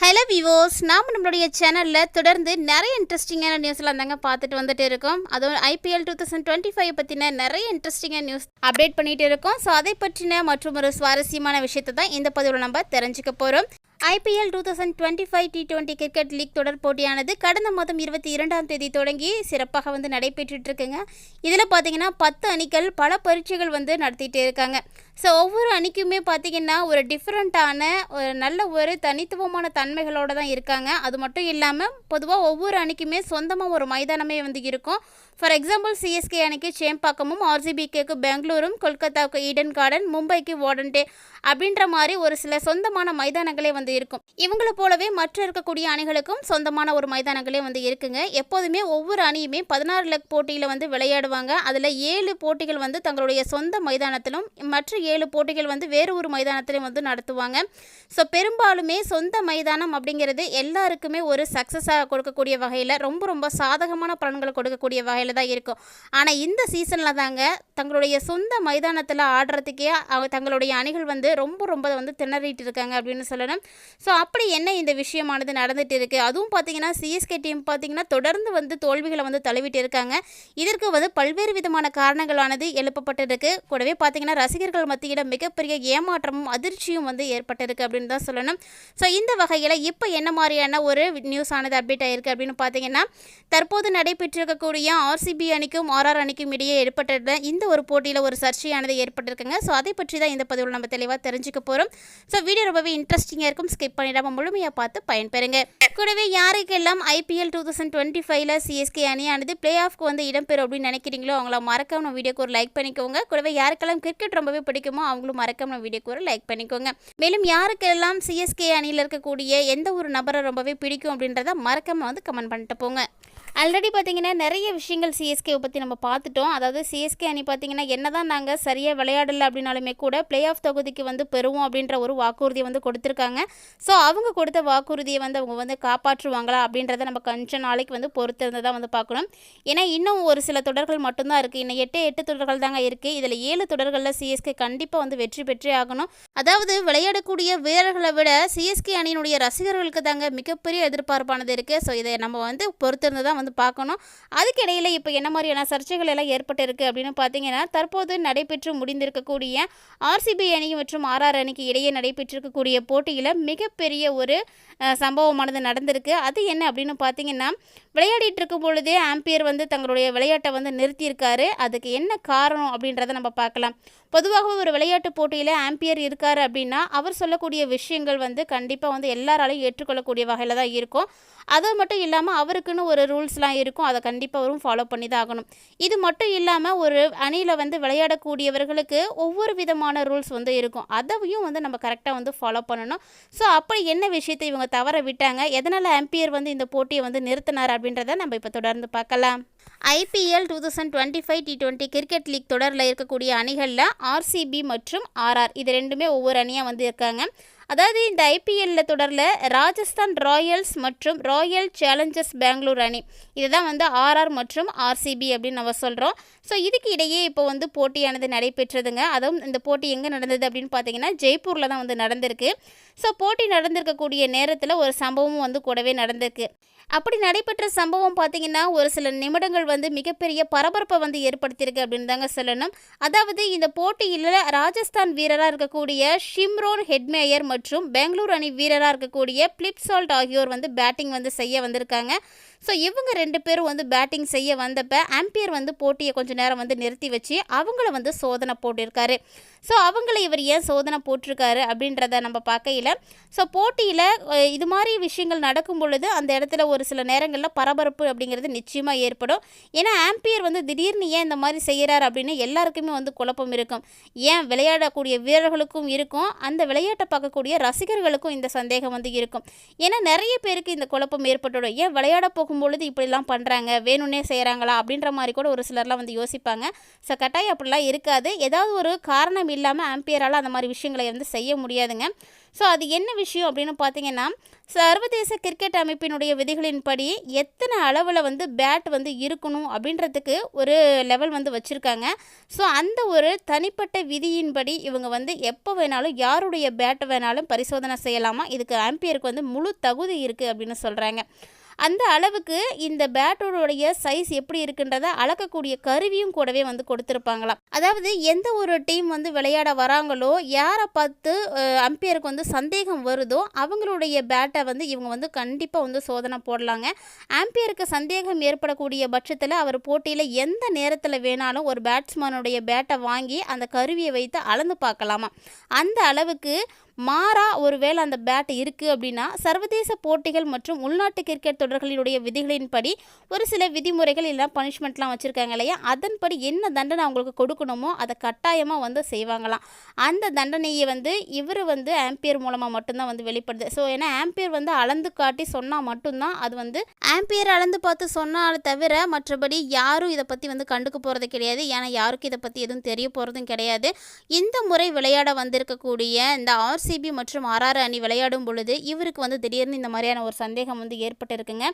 Hello விவோஸ் நாம் நம்மளுடைய சேனலில் தொடர்ந்து நிறைய இன்ட்ரெஸ்டிங்கான நியூஸ்லாம் தாங்க பார்த்துட்டு வந்துட்டு இருக்கோம். அதுவும் IPL two thousand twenty five பற்றின நிறைய இன்ட்ரெஸ்டிங்கான நியூஸ் அப்டேட் பண்ணிட்டு இருக்கோம். ஸோ அதை பற்றின மற்றும் ஒரு சுவாரஸ்யமான விஷயத்தை தான் இந்த பதிவில் நம்ம தெரிஞ்சுக்க போகிறோம் IPL two thousand twenty five T twenty cricket league தொடர் போட்டியானது கடந்த மாதம் இருபத்தி இரண்டாம் தேதி தொடங்கி சிறப்பாக வந்து நடைபெற்றுட்டு இருக்குங்க. இதில் பார்த்தீங்கன்னா பத்து அணிகள் பல பரீட்சைகள் வந்து நடத்திட்டு இருக்காங்க. ஸோ ஒவ்வொரு அணிக்குமே பார்த்தீங்கன்னா ஒரு டிஃப்ரெண்ட்டான ஒரு நல்ல ஒரு தனித்துவமான தன்மைகளோடு தான் இருக்காங்க. அது மட்டும் இல்லாமல் பொதுவாக ஒவ்வொரு அணிக்குமே சொந்தமாக ஒரு மைதானமே வந்து இருக்கும். ஃபார் எக்ஸாம்பிள் சிஎஸ்கே அணிக்கு சேம்பாக்கமும் ஆர்சிபிகேக்கு பெங்களூரும் கொல்கத்தாவுக்கு ஈடன் கார்டன் மும்பைக்கு வார்டன்டே அப்படின்ற மாதிரி ஒரு சில சொந்தமான மைதானங்களே வந்து இருக்கும். இவங்கள போலவே மற்ற இருக்கக்கூடிய அணிகளுக்கும் சொந்தமான ஒரு மைதானங்களே வந்து இருக்குங்க. எப்போதுமே ஒவ்வொரு அணியுமே பதினாறு லக் போட்டியில் வந்து விளையாடுவாங்க. அதில் ஏழு போட்டிகள் வந்து தங்களுடைய சொந்த மைதானத்திலும் மற்ற ஏழு போட்டிகள் வந்து வேறு ஒரு மைதானத்திலையும் வந்து நடத்துவாங்க. ஸோ பெரும்பாலுமே சொந்த மைதானம் அப்படிங்கிறது எல்லாருக்குமே ஒரு சக்ஸஸாக கொடுக்கக்கூடிய வகையில் ரொம்ப ரொம்ப சாதகமான பலன்களை கொடுக்கக்கூடிய வகையில் தான் இருக்கும். ஆனால் இந்த சீசனில் தாங்க தங்களுடைய சொந்த மைதானத்தில் ஆடுறதுக்கே அவ- தங்களுடைய அணிகள் வந்து ரொம்ப ரொம்ப வந்து திணறிட்டு இருக்காங்க அப்படின்னு சொல்லணும். ஸோ அப்படி என்ன இந்த விஷயமானது நடந்துட்டு இருக்குது அதுவும் பார்த்தீங்கன்னா சிஎஸ்கே டீம் பார்த்தீங்கன்னா தொடர்ந்து வந்து தோல்விகளை வந்து தழுவிட்டு இருக்காங்க. இதற்கு வந்து பல்வேறு விதமான காரணங்களானது எழுப்பப்பட்டிருக்கு. கூடவே பார்த்தீங்கன்னா ரசிகர்கள் மத்தியில் மிகப்பெரிய ஏமாற்றமும் அதிர்ச்சியும் வந்து ஏற்பட்டிருக்கு அப்படின்னு தான் சொல்லணும். ஸோ இந்த வகையில் இப்போ என்ன மாதிரியான ஒரு நியூஸ் ஆனது அப்டேட் ஆயிருக்கு அப்படின்னு பார்த்தீங்கன்னா தற்போது நடைபெற்றிருக்கக்கூடிய ஆர்சிபி அணிக்கும் ஆர்ஆர் அணிக்கும் இடையே ஏற்பட்டிருந்த இந்த ஒரு போட்டியில் ஒரு சர்ச்சையானது ஏற்பட்டிருக்குங்க. ஸோ அதை பற்றி தான் இந்த பதிவில் நம்ம தெளிவாக தெரிஞ்சுக்க போகிறோம் ஸோ வீடியோ ரொம்பவே இன்ட்ரெஸ்டிங்காக இருக்கும். ஸ்கிப் பண்ணிடாம முழுமையாக பார்த்து பயன்பெறுங்க. கூடவே யாருக்கெல்லாம் ஐபிஎல் டூ தௌசண்ட் டுவெண்ட்டி ஃபைவ்ல சிஎஸ்கே அணியானது பிளே ஆஃப்க்கு வந்து இடம்பெறும் அப்படின்னு நினைக்கிறீங்களோ அவங்கள மறக்காம வீடியோக்கு ஒரு லைக் பண்ணிக்கோங்க. கூடவே யாருக்கெல்லாம் கிரிக்கெட் ரொம்பவே பிடிக்கும் அவங்களும் மறக்காம வீடியோ வீடியோக்கு ஒரு லைக் பண்ணிக்கோங்க. மேலும் யாருக்கெல்லாம் சிஎஸ்கே அணியில் இருக்கக்கூடிய எந்த ஒரு நபரை ரொம்பவே பிடிக்கும் அப்படின்றத மறக்காம வந்து கமெண்ட் பண்ணிட்டு போங்க. ஆல்ரெடி பார்த்தீங்கன்னா நிறைய விஷயங்கள் சிஎஸ்கேவை பற்றி நம்ம பார்த்துட்டோம். அதாவது சிஎஸ்கே அணி பார்த்தீங்கன்னா என்னதான் நாங்கள் சரியாக விளையாடலை அப்படின்னாலுமே கூட பிளே ஆஃப் தொகுதிக்கு வந்து பெறுவோம் அப்படின்ற ஒரு வாக்குறுதியை வந்து கொடுத்துருக்காங்க. ஸோ அவங்க கொடுத்த வாக்குறுதியை வந்து அவங்க வந்து காப்பாற்றுவாங்களா அப்படின்றத நம்ம கொஞ்ச நாளைக்கு வந்து பொறுத்திருந்து தான் வந்து பார்க்கணும். ஏன்னா இன்னும் ஒரு சில தொடர்கள் மட்டும்தான் இருக்குது இன்னும் எட்டு எட்டு தொடர்கள் தாங்க இருக்குது இதில் ஏழு தொடர்களில் சிஎஸ்கே கண்டிப்பாக வந்து வெற்றி பெற்றே ஆகணும். அதாவது விளையாடக்கூடிய வீரர்களை விட சிஎஸ்கே அணியினுடைய ரசிகர்களுக்கு தாங்க மிகப்பெரிய எதிர்பார்ப்பானது இருக்குது ஸோ இதை நம்ம வந்து பொறுத்திருந்து தான் வந்து பார்க்கணும். அதுக்கு இடையில இப்போ என்ன மாதிரியான சர்ச்சைகள் எல்லாம் ஏற்பட்டிருக்கு அப்படின்னு பார்த்தீங்கன்னா தற்போது நடைபெற்று முடிந்திருக்கக்கூடிய ஆர்சிபி அணி மற்றும் ஆர்ஆர் அணிக்கு இடையே நடைபெற்றிருக்கக்கூடிய போட்டியில் மிகப்பெரிய ஒரு சம்பவமானது நடந்திருக்கு. அது என்ன அப்படின்னு பார்த்தீங்கன்னா விளையாடிட்டு இருக்கும் பொழுதே ஆம்பியர் வந்து தங்களுடைய விளையாட்டை வந்து நிறுத்தியிருக்காரு. அதுக்கு என்ன காரணம் அப்படின்றத நம்ம பார்க்கலாம். பொதுவாகவே ஒரு விளையாட்டு போட்டியில் ஆம்பியர் இருக்கார் அப்படின்னா அவர் சொல்லக்கூடிய விஷயங்கள் வந்து கண்டிப்பாக வந்து எல்லாராலையும் ஏற்றுக்கொள்ளக்கூடிய வகையில் தான் இருக்கும். அது மட்டும் இல்லாமல் அவருக்குன்னு ஒரு ரூல்ஸ் ரூல்ஸ்லாம் இருக்கும். அதை கண்டிப்பாக வரும் ஃபாலோ பண்ணி தான் ஆகணும். இது மட்டும் இல்லாமல் ஒரு அணியில் வந்து விளையாடக்கூடியவர்களுக்கு ஒவ்வொரு விதமான ரூல்ஸ் வந்து இருக்கும். அதையும் வந்து நம்ம கரெக்டாக வந்து ஃபாலோ பண்ணணும். ஸோ அப்படி என்ன விஷயத்தை இவங்க தவற விட்டாங்க? எதனால் ஆம்பியர் வந்து இந்த போட்டியை வந்து நிறுத்தினார் அப்படின்றத நம்ம இப்போ தொடர்ந்து பார்க்கலாம். IPL two thousand twenty five T twenty cricket league தொடரில் இருக்கக்கூடிய அணிகளில் ஆர்சிபி மற்றும் ஆர்ஆர் இது ரெண்டுமே ஒவ்வொரு அணியாக வந்து இருக்காங்க. அதாவது இந்த ஐபிஎல்ல தொடரில் ராஜஸ்தான் ராயல்ஸ் மற்றும் ராயல் சேலஞ்சர்ஸ் பெங்களூர் அணி. இதுதான் வந்து ஆர்ஆர் மற்றும் ஆர்சிபி அப்படின்னு நம்ம சொல்கிறோம் ஸோ இதுக்கு இடையே இப்போ வந்து போட்டியானது நடைபெற்றதுங்க. அதுவும் இந்த போட்டி எங்கே நடந்தது அப்படின்னு பார்த்தீங்கன்னா ஜெய்ப்பூரில் தான் வந்து நடந்திருக்கு. ஸோ போட்டி நடந்திருக்கக்கூடிய நேரத்தில் ஒரு சம்பவமும் வந்து கூடவே நடந்திருக்கு. அப்படி நடைபெற்ற சம்பவம் பார்த்தீங்கன்னா ஒரு சில நிமிடங்கள் வந்து மிகப்பெரிய பரபரப்பை வந்து ஏற்படுத்தியிருக்கு அப்படின்னு தாங்க சொல்லணும். அதாவது இந்த போட்டியில் ராஜஸ்தான் வீரராக இருக்கக்கூடிய ஷிம்ரோன் ஹெட்மேயர் மற்றும் மற்றும் பெங்களூர் அணி வீரராக இருக்கக்கூடிய பிளிப்சால்ட் ஆகியோர் வந்து பேட்டிங் வந்து செய்ய வந்திருக்காங்க. ஸோ இவங்க ரெண்டு பேரும் வந்து பேட்டிங் செய்ய வந்தப்ப ஆம்பியர் வந்து போட்டியை கொஞ்சம் நேரம் வந்து நிறுத்தி வச்சு அவங்கள வந்து சோதனை போட்டிருக்காரு. ஸோ அவங்கள இவர் ஏன் சோதனை போட்டிருக்காரு அப்படின்றத நம்ம பார்க்கையில் ஸோ போட்டியில் இது மாதிரி விஷயங்கள் நடக்கும் பொழுது அந்த இடத்துல ஒரு சில நேரங்களில் பரபரப்பு அப்படிங்கிறது நிச்சயமாக ஏற்படும். ஏன்னா ஆம்பியர் வந்து திடீர்னு ஏன் இந்த மாதிரி செய்கிறார் அப்படின்னு எல்லாருக்குமே வந்து குழப்பம் இருக்கும். ஏன் விளையாடக்கூடிய வீரர்களுக்கும் இருக்கும் அந்த விளையாட்டை பார்க்கக்கூடிய ரசிகர்களுக்கும் இந்த சந்தேகம் வந்து இருக்கும். ஏன்னா நிறைய பேருக்கு இந்த குழப்பம் ஏற்பட்டுடும். ஏன் விளையாட போகும்பொழுது இப்படிலாம் பண்ணுறாங்க வேணும்னே செய்கிறாங்களா அப்படின்ற மாதிரி கூட ஒரு சிலர்லாம் வந்து யோசிப்பாங்க. ஸோ கட்டாயம் அப்படிலாம் இருக்காது. ஏதாவது ஒரு காரணம் இல்லாமல் ஆம்பியரால் அந்த மாதிரி விஷயங்களை வந்து செய்ய முடியாதுங்க. ஸோ அது என்ன விஷயம் அப்படின்னு பார்த்தீங்கன்னா சர்வதேச கிரிக்கெட் அமைப்பினுடைய விதிகளின்படி எத்தனை அளவில் வந்து பேட் வந்து இருக்கணும் அப்படின்றதுக்கு ஒரு லெவல் வந்து வச்சுருக்காங்க. ஸோ அந்த ஒரு தனிப்பட்ட விதியின்படி இவங்க வந்து எப்போ வேணாலும் யாருடைய பேட்டை வேணாலும் வேணாலும் பரிசோதனை செய்யலாமா? இதுக்கு ஆம்பியருக்கு வந்து முழு தகுதி இருக்குது அப்படின்னு சொல்கிறாங்க அந்த அளவுக்கு இந்த பேட்டோடைய சைஸ் எப்படி இருக்குன்றதை அளக்கக்கூடிய கருவியும் கூடவே வந்து கொடுத்துருப்பாங்களாம். அதாவது எந்த ஒரு டீம் வந்து விளையாட வராங்களோ யாரை பார்த்து அம்பியருக்கு வந்து சந்தேகம் வருதோ அவங்களுடைய பேட்டை வந்து இவங்க வந்து கண்டிப்பாக வந்து சோதனை போடலாங்க. ஆம்பியருக்கு சந்தேகம் ஏற்படக்கூடிய பட்சத்தில் அவர் போட்டியில் எந்த நேரத்தில் வேணாலும் ஒரு பேட்ஸ்மேனுடைய பேட்டை வாங்கி அந்த கருவியை வைத்து அளந்து பார்க்கலாமா அந்த அளவுக்கு மாறா ஒருவேளை அந்த பேட் இருக்குது அப்படின்னா சர்வதேச போட்டிகள் மற்றும் உள்நாட்டு கிரிக்கெட் தொடர்களினுடைய விதிகளின்படி ஒரு சில விதிமுறைகள் இல்லை பனிஷ்மெண்ட்லாம் வச்சுருக்காங்க இல்லையா? அதன்படி என்ன தண்டனை அவங்களுக்கு கொடுக்கணுமோ அதை கட்டாயமாக வந்து செய்வாங்களாம். அந்த தண்டனையை வந்து இவர் வந்து ஆம்பியர் மூலமாக மட்டும்தான் வந்து வெளிப்படுது. ஸோ ஏன்னா ஆம்பியர் வந்து அளந்து காட்டி சொன்னால் மட்டும்தான் அது வந்து ஆம்பியர் அளந்து பார்த்து சொன்னால் தவிர மற்றபடி யாரும் இதை பற்றி வந்து கண்டுக்க போகிறது கிடையாது. ஏன்னா யாருக்கும் இதை பற்றி எதுவும் தெரிய போகிறதும் கிடையாது. இந்த முறை விளையாட வந்திருக்கக்கூடிய இந்த ஆர்சிபி மற்றும் ஆர்ஆர் அணி விளையாடும் பொழுது இவருக்கு வந்து திடீர்னு இந்த மாதிரியான ஒரு சந்தேகம் வந்து ஏற்பட்டிருக்குங்க.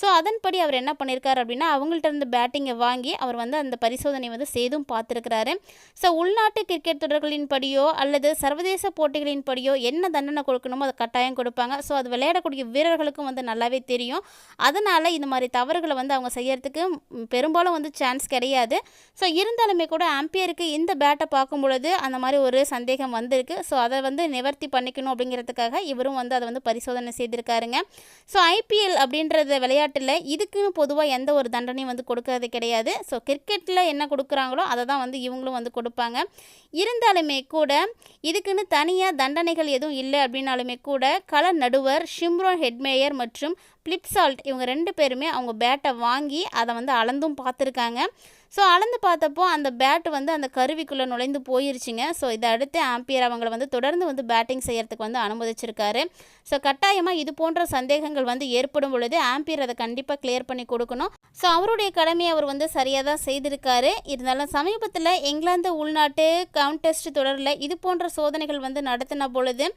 ஸோ அதன்படி அவர் என்ன பண்ணியிருக்காரு அப்படின்னா அவங்கள்ட்ட இருந்து பேட்டிங்கை வாங்கி அவர் வந்து அந்த பரிசோதனை வந்து செய்தும் பார்த்துருக்கிறாரு. ஸோ உள்நாட்டு கிரிக்கெட் தொடர்களின் படியோ அல்லது சர்வதேச போட்டிகளின் படியோ என்ன தண்டனை கொடுக்கணுமோ அதை கட்டாயம் கொடுப்பாங்க. ஸோ அது விளையாடக்கூடிய வீரர்களுக்கும் வந்து நல்லாவே தெரியும். அதனால் இந்த மாதிரி தவறுகளை வந்து அவங்க செய்யறதுக்கு பெரும்பாலும் வந்து சான்ஸ் கிடையாது. ஸோ இருந்தாலுமே கூட ஆம்பியருக்கு இந்த பேட்டை பார்க்கும் பொழுது அந்த மாதிரி ஒரு சந்தேகம் வந்திருக்கு. ஸோ அதை வந்து நிவர்த்தி பண்ணிக்கணும் அப்படிங்கிறதுக்காக இவரும் வந்து அதை வந்து பரிசோதனை செய்திருக்காருங்க. ஸோ ஐபிஎல் அப்படின்றத விளையாட்டில் இதுக்குன்னு பொதுவாக எந்த ஒரு தண்டனையும் வந்து கொடுக்கறது கிடையாது. ஸோ கிரிக்கெட்டில் என்ன கொடுக்குறாங்களோ அதை தான் வந்து இவங்களும் வந்து கொடுப்பாங்க. இருந்தாலுமே கூட இதுக்குன்னு தனியாக தண்டனைகள் எதுவும் இல்லை அப்படின்னாலுமே கூட கள நடுவர் ஷிம்ரோன் ஹெட்மேயர் மற்றும் பிளிப்சால்ட் இவங்க ரெண்டு பேருமே அவங்க பேட்டை வாங்கி அதை வந்து அளந்தும் பார்த்துருக்காங்க. ஸோ அளந்து பார்த்தப்போ அந்த பேட் வந்து அந்த கருவிக்குள்ளே நுழைந்து போயிருச்சுங்க. ஸோ இதை அடுத்து ஆம்பியர் அவங்கள வந்து தொடர்ந்து வந்து பேட்டிங் செய்கிறதுக்கு வந்து அனுமதிச்சிருக்காரு. ஸோ கட்டாயமாக இது போன்ற சந்தேகங்கள் வந்து ஏற்படும் பொழுது ஆம்பியர் அதை கண்டிப்பாக கிளியர் பண்ணி கொடுக்கணும். ஸோ அவருடைய கடமையை அவர் வந்து சரியாக தான் செய்திருக்காரு. இருந்தாலும் சமீபத்தில் இங்கிலாந்து உள்நாட்டு கவுண்டெஸ்ட் தொடரில் இது போன்ற சோதனைகள் வந்து நடத்தின பொழுது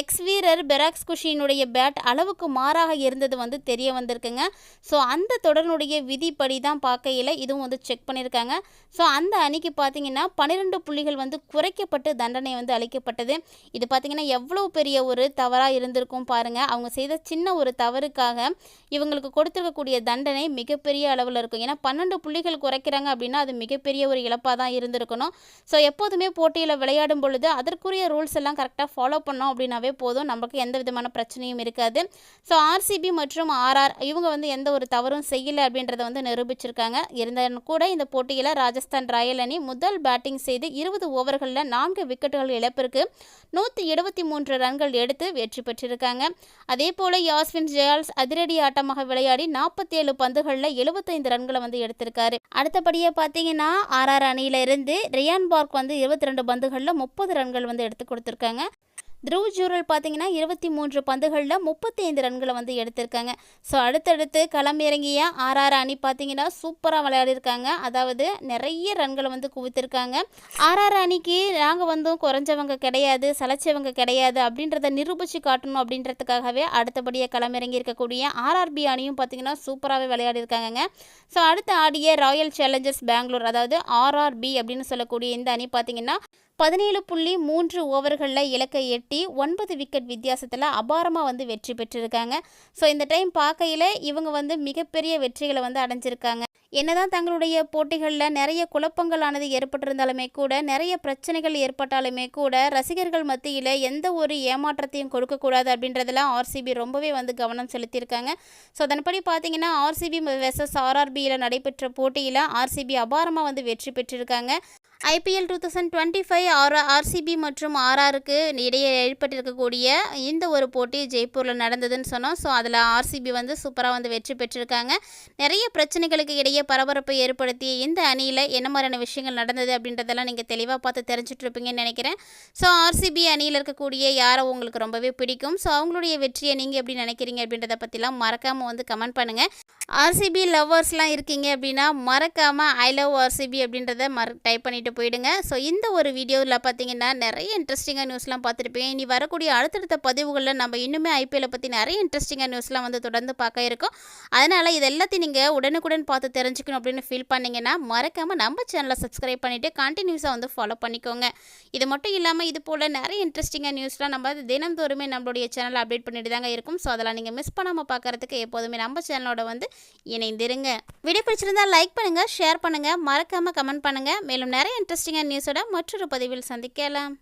எக்ஸ் வீரர் பெராக்ஸ் குஷியினுடைய பேட் அளவுக்கு மாறாக இருந்தது வந்து தெரிய வந்திருக்குங்க. ஸோ அந்த தொடரினுடைய விதிப்படி தான் பார்க்கையில் இதுவும் வந்து செக் பண்ணி பண்ணியிருக்காங்க. ஸோ அந்த அணிக்கு பார்த்தீங்கன்னா பன்னிரெண்டு புள்ளிகள் வந்து குறைக்கப்பட்டு தண்டனை வந்து அளிக்கப்பட்டது. இது பார்த்தீங்கன்னா எவ்வளோ பெரிய ஒரு தவறாக இருந்திருக்கும் பாருங்கள் அவங்க செய்த சின்ன ஒரு தவறுக்காக இவங்களுக்கு கொடுத்துருக்கக்கூடிய தண்டனை மிகப்பெரிய அளவில் இருக்கும். ஏன்னா பன்னெண்டு புள்ளிகள் குறைக்கிறாங்க அப்படின்னா அது மிகப்பெரிய ஒரு இழப்பாக தான் இருந்திருக்கணும். ஸோ எப்போதுமே போட்டியில் விளையாடும் பொழுது அதற்குரிய ரூல்ஸ் எல்லாம் கரெக்டாக ஃபாலோ பண்ணோம் அப்படின்னாவே போதும். நமக்கு எந்த விதமான பிரச்சனையும் இருக்காது. ஸோ ஆர்சிபி மற்றும் ஆர்ஆர் இவங்க வந்து எந்த ஒரு தவறும் செய்யலை அப்படின்றத வந்து நிரூபிச்சிருக்காங்க. இருந்தாலும் கூட இந்த போட்டியில் ராஜஸ்தான் ராயல் அணி முதல் பேட்டிங் செய்து இருபது ஓவர்களில் நான்கு விக்கெட்டுகள் இழப்பிற்கு நூற்றி எழுபத்தி மூன்று ரன்கள் எடுத்து வெற்றி பெற்றிருக்காங்க. அதே போல் யாஸ்வின் ஜெயால்ஸ் அதிரடி ஆட்டமாக விளையாடி நாற்பத்தேழு பந்துகளில் எழுபத்தைந்து ரன்களை வந்து எடுத்திருக்காரு. அடுத்தபடியாக பார்த்தீங்கன்னா ஆர்ஆர் அணியில இருந்து ரியான் பார்க் வந்து இருபத்தி ரெண்டு பந்துகளில் முப்பது ரன்கள் வந்து எடுத்து கொடுத்துருக்காங்க. த்ருவ் ஜூரல் பார்த்தீங்கன்னா இருபத்தி மூன்று பந்துகளில் முப்பத்தி ஐந்து ரன்களை வந்து எடுத்திருக்காங்க. ஸோ அடுத்தடுத்து களம் இறங்கிய ஆர்ஆர் அணி பார்த்தீங்கன்னா சூப்பராக விளையாடிருக்காங்க. அதாவது நிறைய ரன்களை வந்து குவித்திருக்காங்க. ஆர்ஆர் அணிக்கு நாங்கள் வந்தும் குறைஞ்சவங்க கிடையாது சளைச்சவங்க கிடையாது அப்படின்றத நிரூபித்து காட்டணும் அப்படின்றதுக்காகவே அடுத்தபடியாக களம் இறங்கி இருக்கக்கூடிய ஆர்ஆர்பி அணியும் பார்த்தீங்கன்னா சூப்பராகவே விளையாடிருக்காங்கங்க. ஸோ அடுத்து ஆடிய ராயல் சேலஞ்சர்ஸ் பெங்களூர் அதாவது ஆர்ஆர்பி அப்படின்னு சொல்லக்கூடிய இந்த அணி பார்த்தீங்கன்னா பதினேழு புள்ளி மூன்று ஓவர்களில் இலக்கை எட்டி ஒன்பது விக்கெட் வித்தியாசத்தில் அபாரமாக வந்து வெற்றி பெற்றிருக்காங்க. ஸோ இந்த டைம் பார்க்கையில் இவங்க வந்து மிகப்பெரிய வெற்றிகளை வந்து அடைஞ்சிருக்காங்க. என்னதான் தங்களுடைய போட்டிகளில் நிறைய குழப்பங்களானது ஏற்பட்டிருந்தாலுமே கூட நிறைய பிரச்சனைகள் ஏற்பட்டாலுமே கூட ரசிகர்கள் மத்தியில் எந்த ஒரு ஏமாற்றத்தையும் கொடுக்கக்கூடாது அப்படின்றதெல்லாம் ஆர்சிபி ரொம்பவே வந்து கவனம் செலுத்தியிருக்காங்க. ஸோ அதன்படி பார்த்தீங்கன்னா ஆர்சிபி வெசஸ் ஆர்ஆர்பியில் நடைபெற்ற போட்டியில் ஆர்சிபி அபாரமாக வந்து வெற்றி பெற்றிருக்காங்க. IPL two thousand twenty five R RCB மற்றும் ஆர்ஆருக்கு இடையே ஏற்பட்டிருக்கக்கூடிய இந்த ஒரு போட்டி ஜெய்ப்பூரில் நடந்ததுன்னு சொன்னோம். ஸோ அதில் ஆர்சிபி வந்து சூப்பராக வந்து வெற்றி பெற்றிருக்காங்க. நிறைய பிரச்சனைகளுக்கு இடையே பரபரப்பை ஏற்படுத்திய இந்த அணியில் என்ன மாதிரியான விஷயங்கள் நடந்தது அப்படின்றதெல்லாம் நீங்கள் தெளிவாக பார்த்து தெரிஞ்சிட்ருப்பீங்கன்னு நினைக்கிறேன். ஸோ ஆர்சிபி அணியில் இருக்கக்கூடிய யாரை உங்களுக்கு ரொம்பவே பிடிக்கும்? ஸோ அவங்களுடைய வெற்றியை நீங்கள் எப்படி நினைக்கிறீங்க அப்படின்றத பற்றிலாம் மறக்காமல் வந்து கமெண்ட் பண்ணுங்கள் ஆர்சிபி லவ்வர்ஸ்லாம் இருக்கீங்க அப்படின்னா மறக்காமல் ஐ லவ் ஆர்சிபி அப்படின்றத மற டைப் பண்ணிவிட்டு பண்ணிட்டு போயிடுங்க. ஸோ இந்த ஒரு வீடியோவில் பார்த்தீங்கன்னா நிறைய இன்ட்ரெஸ்டிங்காக நியூஸ்லாம் பார்த்துருப்பேன் இனி வரக்கூடிய அடுத்தடுத்த பதிவுகளில் நம்ம இன்னுமே ஐபிஎல்லை பற்றி நிறைய இன்ட்ரெஸ்டிங்காக நியூஸ்லாம் வந்து தொடர்ந்து பார்க்க இருக்கோம். அதனால் இது எல்லாத்தையும் நீங்கள் உடனுக்குடன் பார்த்து தெரிஞ்சுக்கணும் அப்படின்னு ஃபீல் பண்ணிங்கன்னா மறக்காமல் நம்ம சேனலை சப்ஸ்கிரைப் பண்ணிவிட்டு கண்டினியூஸாக வந்து ஃபாலோ பண்ணிக்கோங்க. இது மட்டும் இல்லாமல் இது போல் நிறைய இன்ட்ரெஸ்டிங்காக நியூஸ்லாம் நம்ம தினந்தோறுமே நம்மளுடைய சேனலை அப்டேட் பண்ணிட்டு தாங்க இருக்கும். ஸோ அதெல்லாம் நீங்கள் மிஸ் பண்ணாமல் பார்க்குறதுக்கு எப்போதுமே நம்ம சேனலோட வந்து இணைந்திருங்க. வீடியோ பிடிச்சிருந்தால் லைக் பண்ணுங்கள் ஷேர் பண்ணுங்கள் மறக்காமல் கமெண்ட் பண்ணுங்கள் மேலும் நிறைய இன்ட்ரெஸ்டிங்கான நியூஸோட மற்றொரு பதிவில் சந்திக்கலாம்.